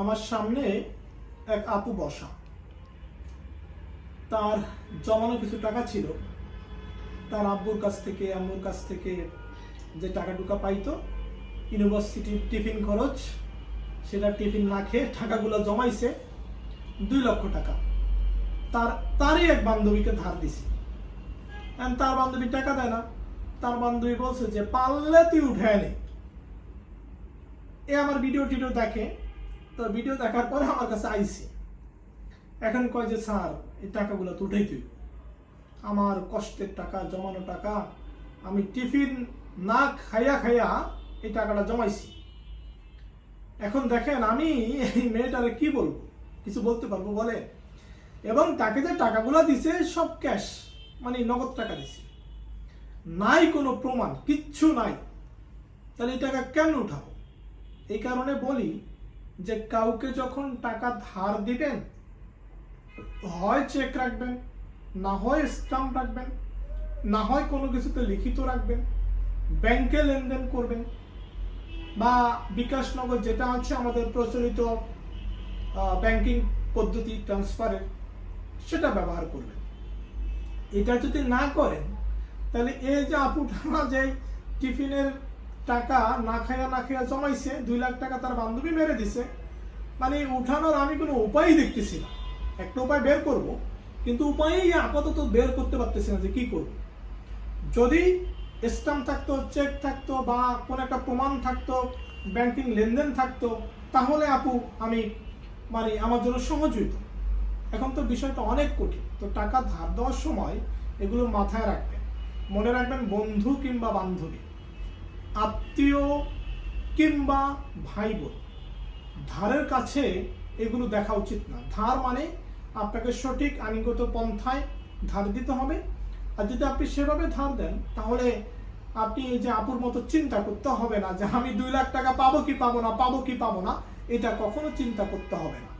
আমার সামনে এক আপু বসা। তার জমানো কিছু টাকা ছিল। তার আব্বুর কাছ থেকে, আম্মুর কাছ থেকে যে টাকা টুকা পাইতো ইউনিভার্সিটির টিফিন খরচ, সেটা টিফিন না খেয়ে টাকাগুলো জমাইছে দুই লক্ষ টাকা। তার, তারই এক বান্ধবীকে ধার দিছে। তার বান্ধবী টাকা দেয় না। তার বান্ধবী বলছে যে, পারলে তুই উঠে নে। এ আমার ভিডিও টিডিও দেখে তো ভিডিও দেখার পরে আমার কাছে আইসি। এখন কয় যে, স্যার, এই টাকাগুলো তো উঠেই তুই আমার কষ্টের টাকা, জমানো টাকা, আমি টিফিন না খাইয়া খাইয়া এই টাকাটা জমাইছি। এখন দেখেন আমি এই মেয়েটারে কি বলব? কিছু বলতে পারব? বলে, এবং তাকে যে টাকাগুলো দিছে, সব ক্যাশ মানে নগদ টাকা দিছে। নাই কোনো প্রমাণ, কিচ্ছু নাই। তাহলে এই টাকা কেন উঠাবো? এই কারণে বলি যে কাউকে যখন টাকা ধার দিবেন, হয় চেক রাখবেন, না হয় স্টাম্প রাখবেন, না হয় কোনো কিছুতে লিখিত রাখবেন ব্যাংকে লেনদেন করবেন, বা বিকাশনগর যেটা আছে আমাদের প্রচলিত ব্যাংকিং পদ্ধতি ট্রান্সফারের সেটা ব্যবহার করবেন। এটা যদি না করেন, তাহলে এই যে আপুটা যে টিফিনের টাকা না খাইয়া না খাইয়া জমাইছে, দুই লাখ টাকা তার বান্ধবী মেরে দিছে। মানে উঠানোর আমি কোনো উপায়ই দেখতেছি না। একটা উপায় বের করব, কিন্তু উপায়ই আপাতত বের করতে পারতেছি না যে কি করব। যদি স্টাম্প থাকতো, চেক থাকতো, বা কোনো একটা প্রমাণ থাকতো, ব্যাংকিং লেনদেন থাকতো, তাহলে আপু আমি মানে আমার জন্য সহজ হইতো। এখন তো বিষয়টা অনেক কঠিন। তো টাকা ধার দেওয়ার সময় এগুলো মাথায় রাখবেন। মনে রাখবেন বন্ধু কিংবা বান্ধবী। আত্মীয় কিংবা ভাই বোন ধারের কাছে এগুলো দেখা উচিত না। ধার মানে আপনাকে সঠিক আইনগত পন্থায় ধার দিতে হবে। আর যদি আপনি সেভাবে ধার দেন, তাহলে আপনি এই যে আপুর মতো চিন্তা করতে হবে না যে আমি দুই লাখ টাকা পাবো কি পাবো না, পাবো কি পাবো না, এটা কখনো চিন্তা করতে হবে না।